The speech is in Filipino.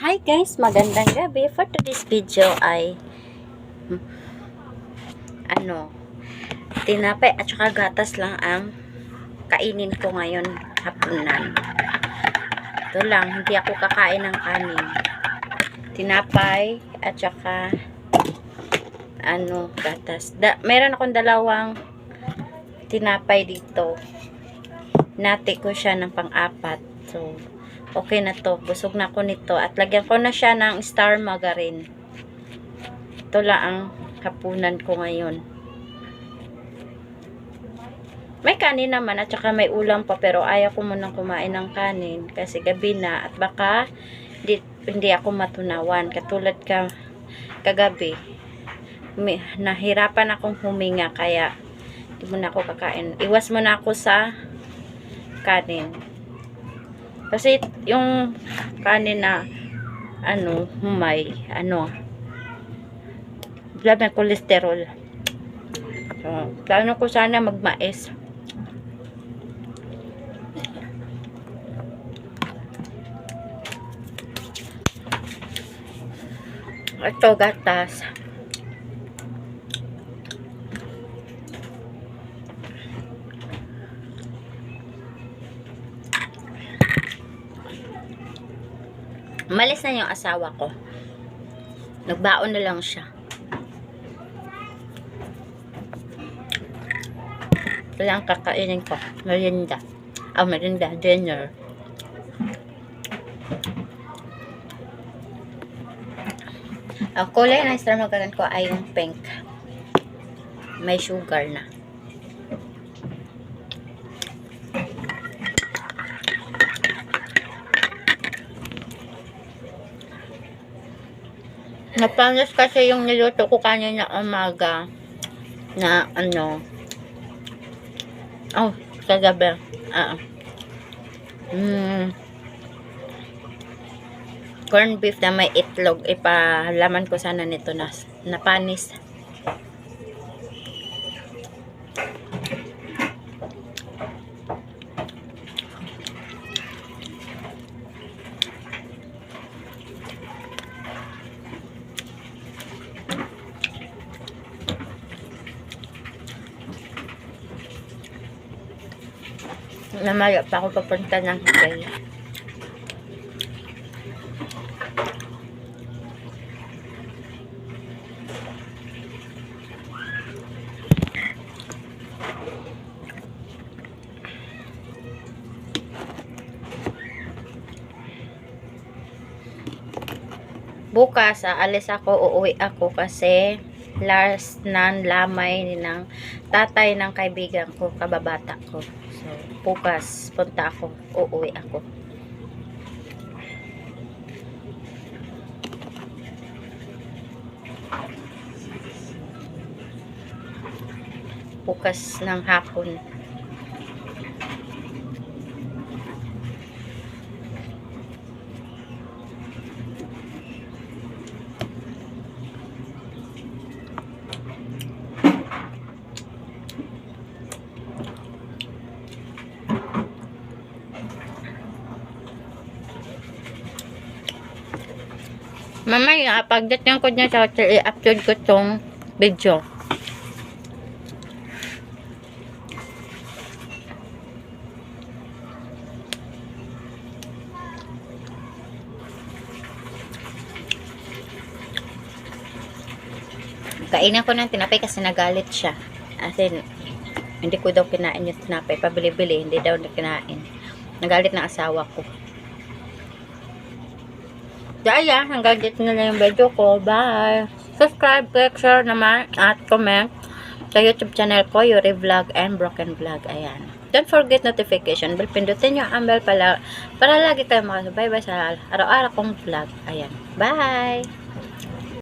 Hi guys, magandang gabi. For today's video ay ano, tinapay at saka gatas lang ang kainin ko ngayon hapunan. Ito lang, hindi ako kakain ng kanin. Tinapay at saka ano, gatas. Da, meron akong dalawang tinapay dito. Nati ko siya ng pang-apat. So, okay na to. Busog na ako nito. At lagyan ko na siya ng star margarine. Ito lang ang hapunan ko ngayon. May kanin naman at saka may ulam pa pero ayaw ko munang kumain ng kanin kasi gabi na at baka di, hindi ako matunawan. Katulad ka kagabi. May, nahirapan akong huminga kaya hindi mo na ako kakain. Iwas mo na ako sa kanin. Kasi yung kanin na ano, humay, ano, wala may kolesterol. So, plano ko sana magmais. Ito, gatas. Malis na yung asawa ko. Nagbaon na lang siya. Ito lang kakainin ko. Merinda. Ah, merinda. Dinner. Ang kulay na extravagan ko ay yung pink. May sugar na. Napanas kasi yung niluto ko kanina umaga na ano oh kagabi ah mm, corn beef na may itlog. Ipalaman ko sana nito na napanis namaya pa ako papunta ng Higay. Bukas, aalis ako, uuwi ako kasi last nan lamay ng tatay ng kaibigan ko, kababata ko. So, bukas, punta ako, uuwi ako. Bukas ng hapon. Mamaya, pagdating ko dyan sa hotel, i-upload ko tong video. Kainan ko ng tinapay kasi nagalit siya. As in, hindi ko daw kinain yung tinapay. Pabili-bili, hindi daw na kinain. Nagalit ng asawa ko. Daya, hanggang dito na lang yung video ko. Bye! Subscribe, like, share naman, at comment sa YouTube channel ko, Yuri Vlog and Broken Vlog. Ayan. Don't forget notification bell. Pindutin nyo ang bell pala, para lagi kayo makasabay sa araw-araw kong vlog. Ayan. Bye!